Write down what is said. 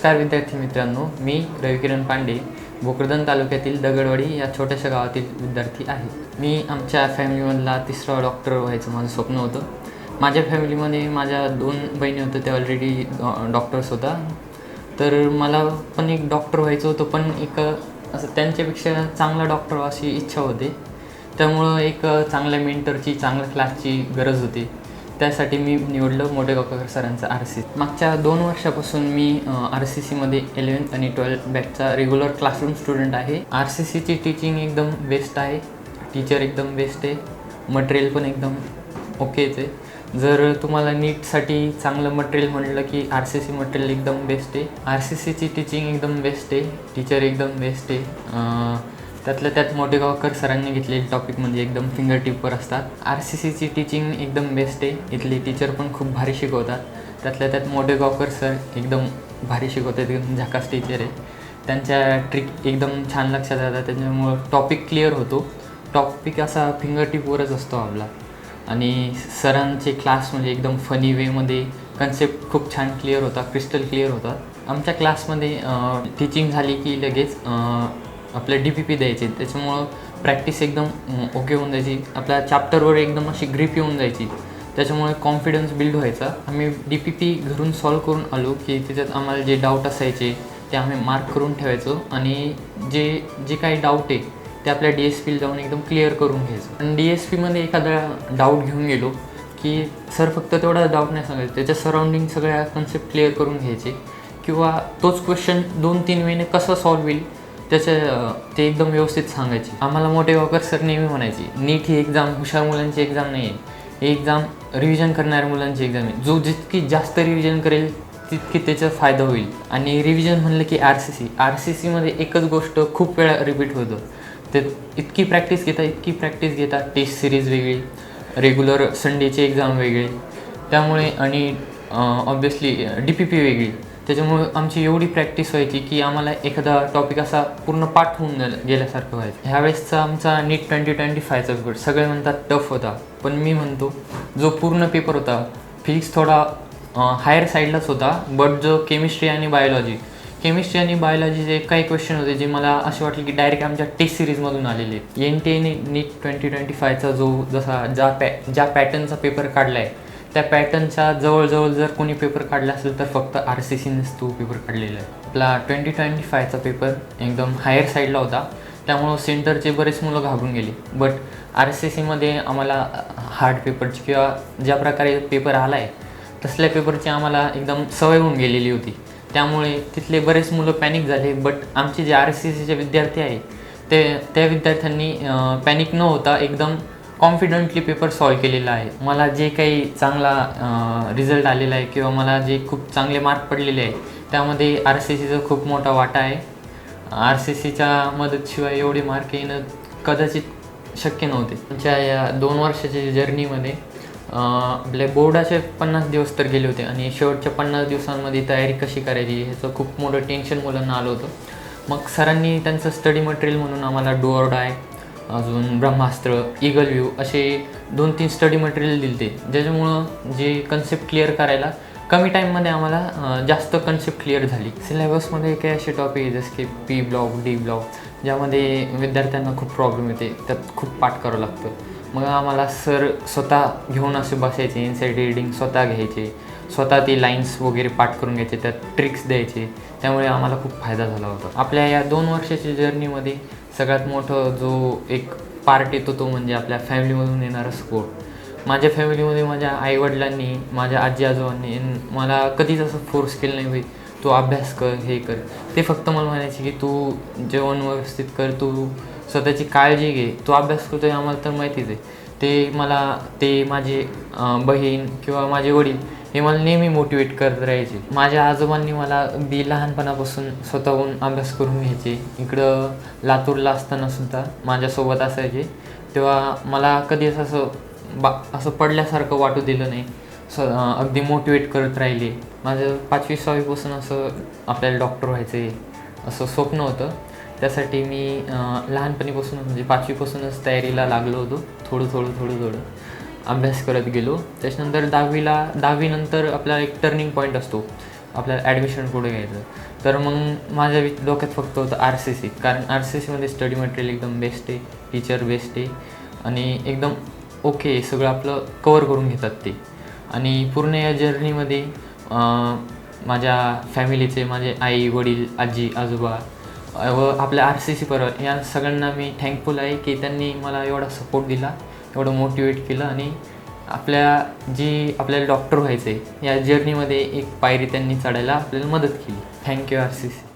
नमस्कार विद्यार्थी मित्रांनो मी रविकिरण पांडे भोकरदन तालुक्यातील दगडवाडी या छोट्याशा गावातील विद्यार्थी आहे. मी आमच्या फॅमिलीमधला तिसरा डॉक्टर व्हायचं माझं स्वप्न होतं. माझ्या फॅमिलीमध्ये माझ्या दोन बहिणी होत्या त्या ऑलरेडी डॉक्टर्स होता. तर मला पण एक डॉक्टर व्हायचं होतं पण एक असं त्यांच्यापेक्षा चांगला डॉक्टर अशी इच्छा होती. त्यामुळं एक चांगल्या मेंटरची चांगल्या क्लासची गरज होती. त्यासाठी मी निवडलं मोठे गावकर सरांचं आर सी मागच्या दोन वर्षापासून मी आर सी सीमध्ये इलेवन्थ आणि ट्वेल्थ बॅचचा रेग्युलर क्लासरूम स्टुडंट आहे. आर सी सीची टीचिंग एकदम बेस्ट आहे. टीचर एकदम बेस्ट आहे. मटेरियल पण एकदम ओकेच आहे. जर तुम्हाला नीटसाठी चांगलं मटेरियल म्हटलं की आर सी सी मटेरियल एकदम बेस्ट आहे. आर सी सीची टीचिंग एकदम बेस्ट आहे. टीचर एकदम बेस्ट आहे. त्यातल्या त्यात मोठेगावकर सरांनी घेतलेले टॉपिक म्हणजे एकदम फिंगर टिपवर असतात. आर सी सीची टीचिंग एकदम बेस्ट आहे. इथले टीचर पण खूप भारी शिकवतात. त्यातल्या त्यात मोठेगावकर सर एकदम भारी शिकवतात. एकदम झकास टीचर आहे. त्यांच्या ट्रिक एकदम छान लक्षात येतात त्याच्यामुळं टॉपिक क्लिअर होतो. टॉपिक असा फिंगर टिपवरच असतो आपला. आणि सरांचे क्लास म्हणजे एकदम फनी वेमध्ये कन्सेप्ट खूप छान क्लिअर होता क्रिस्टल क्लिअर होता आमच्या क्लासमध्ये टीचिंग झाली की लगेच आपले डी पी पी द्यायचे. त्याच्यामुळं प्रॅक्टिस एकदम ओके होऊन जायची. आपल्या चॅप्टरवर एकदम अशी ग्रीप येऊन जायची. त्याच्यामुळे कॉन्फिडन्स बिल्ड व्हायचा. आम्ही डी पी पी घरून सॉल्व करून आलो की त्याच्यात आम्हाला जे डाऊट असायचे ते आम्ही मार्क करून ठेवायचो. आणि जे जे काही डाऊट आहे ते आपल्या डी एस पीला जाऊन एकदम क्लिअर करून घ्यायचं. आणि डी एस पीमध्ये एखादा डाऊट घेऊन गेलो की सर फक्त तेवढा डाऊट नाही सांगायचं. त्याच्या सराउंडिंग सगळ्या कन्सेप्ट क्लिअर करून घ्यायचे. किंवा तोच क्वेश्चन दोन तीन महिने कसं सॉल्व होईल त्याचे ते एकदम व्यवस्थित सांगायचे. आम्हाला मोठे वाकर सर नेहमी म्हणायचे नीट ही एक्झाम हुशार मुलांची एक्झाम नाही आहे ही एक्झाम रिव्हिजन करणाऱ्या मुलांची एक्झाम आहे. जो जितकी जास्त रिव्हिजन करेल तितकी त्याचा फायदा होईल. आणि रिव्हिजन म्हणलं की R C C R C सीमध्ये एकच गोष्ट खूप वेळा रिपीट होतं. ते इतकी प्रॅक्टिस घेता इतकी प्रॅक्टिस घेता टेस्ट सिरीज वेगळी रेग्युलर संडेची एक्झाम वेगळी. त्यामुळे आणि ऑब्वियसली डी पी पी वेगळी. त्याच्यामुळे आमची एवढी प्रॅक्टिस व्हायची की आम्हाला एखादा टॉपिक असा पूर्ण पाठ होऊन गेल्यासारखं व्हायचं. ह्यावेळेसचा आमचा नीट ट्वेंटी ट्वेंटी फायचा पेपर सगळे म्हणतात टफ होता. पण मी म्हणतो जो पूर्ण पेपर होता फिजिक्स थोडा हायर साईडलाच होता बट जो केमिस्ट्री आणि बायोलॉजी केमिस्ट्री आणि बायोलॉजीचे काही क्वेश्चन होते जे मला असे वाटले की डायरेक्ट आमच्या टेस्ट सिरीजमधून आलेले आहेत. एन टी एने नीट ट्वेंटी ट्वेंटी फायचा जो जसा ज्या पॅ ज्या पॅटर्नचा पेपर काढला आहे त्या पॅटर्नच्या जवळजवळ जर कोणी पेपर काढला असेल तर फक्त आर सी सीनेच तो पेपर काढलेला आहे. आपला ट्वेंटी ट्वेंटी फायचा पेपर एकदम हायर साईडला होता. त्यामुळं सेंटरचे बरेच मुलं घाबरून गेले. बट आर सी सीमध्ये आम्हाला हार्ड पेपरची किंवा ज्या प्रकारे पेपर आला आहे तसल्या पेपरची आम्हाला एकदम सवय होऊन गेलेली होती. त्यामुळे तिथले बरेच मुलं पॅनिक झाले. बट आमचे जे आर सी सीचे विद्यार्थी आहे ते त्या विद्यार्थ्यांनी पॅनिक न होता एकदम कॉन्फिडंटली पेपर सॉल्व केलेला आहे. मला जे काही चांगला रिझल्ट आलेला आहे किंवा मला जे खूप चांगले मार्क पडलेले आहे त्यामध्ये आर सी सीचा खूप मोठा वाटा आहे. आर सी सीच्या मदतशिवाय एवढे मार्क येणं कदाचित शक्य नव्हते. आमच्या या दोन वर्षाच्या जर्नीमध्ये आपले बोर्डाचे पन्नास दिवस तर गेले होते आणि शेवटच्या पन्नास दिवसांमध्ये तयारी कशी करायची ह्याचं खूप मोठं टेन्शन मुलांना आलं होतं. मग सरांनी त्यांचं स्टडी मटेरियल म्हणून आम्हाला डोअर डाय अजून ब्रह्मास्त्र इगल व्ह्यू असे दोन तीन स्टडी मटेरियल दिले ते ज्याच्यामुळं जे कन्सेप्ट क्लिअर करायला कमी टाईममध्ये आम्हाला जास्त कन्सेप्ट क्लिअर झाली. सिलेबसमध्ये काही असे टॉपिक आहे जसं की पी ब्लॉक डी ब्लॉक ज्यामध्ये विद्यार्थ्यांना खूप प्रॉब्लेम येते. त्यात खूप पाठ करावं लागतं. मग आम्हाला सर स्वतः घेऊन असे बसायचे इन्साईड रिडिंग स्वतः घ्यायचे. स्वतः ती लाईन्स वगैरे पाठ करून घ्यायचे त्यात ट्रिक्स द्यायचे. त्यामुळे आम्हाला खूप फायदा झाला होता. आपल्या या दोन वर्षाच्या जर्नीमध्ये सगळ्यात मोठं जो एक पार्ट येतो तो म्हणजे आपल्या फॅमिलीमधून येणारा सपोर्ट माझ्या फॅमिलीमध्ये माझ्या आईवडिलांनी माझ्या आजी आजोबांनी मला कधीच असं फोर्स केलं नाही होईल तू अभ्यास कर हे कर. ते फक्त मला म्हणायचे की तू जेवण व्यवस्थित कर तू स्वतःची काळजी घे. तू अभ्यास करतो आहे आम्हाला तर माहितीच आहे. ते मला ते माझे बहीण किंवा माझे वडील हे मला नेहमी मोटिवेट करत राहायचे. माझ्या आजोबांनी मला अगदी लहानपणापासून स्वतःहून अभ्यास करून घ्यायचे. इकडं लातूरला असताना सुद्धा माझ्यासोबत असायचे. तेव्हा मला कधीच असं बा असं पडल्यासारखं वाटू दिलं नाही. स अगदी मोटिवेट करत राहिले. माझं पाचवी सहावीपासून असं आपल्याला डॉक्टर व्हायचं आहे असं स्वप्न होतं. त्यासाठी मी लहानपणीपासून म्हणजे पाचवीपासूनच तयारीला लागलो होतो. थोडं थोडं थोडं थोडं. अभ्यास करत गेलो. त्याच्यानंतर दहावीला दहावीनंतर आपला एक टर्निंग पॉईंट असतो. आपल्याला ॲडमिशन कुठे घ्यायचं? तर मग माझ्या डोक्यात फक्त होतं आर सी सी कारण आर सी सीमध्ये स्टडी मटेरियल एकदम बेस्ट आहे टीचर बेस्ट आहे. आणि एकदम ओके सगळं आपलं कवर करून घेतात ते. आणि पूर्ण या जर्नीमध्ये माझ्या फॅमिलीचे माझे आई वडील आजी आजोबा व आपल्या आर सी सी परिवार या सगळ्यांना मी थँकफुल आहे की त्यांनी मला एवढा सपोर्ट दिला. एवढं मोटिवेट केलं आणि आपल्या जी आपल्याला डॉक्टर व्हायचं आहे या जर्नीमध्ये एक पायरी त्यांनी चढायला आपल्याला मदत केली. Thank you R C C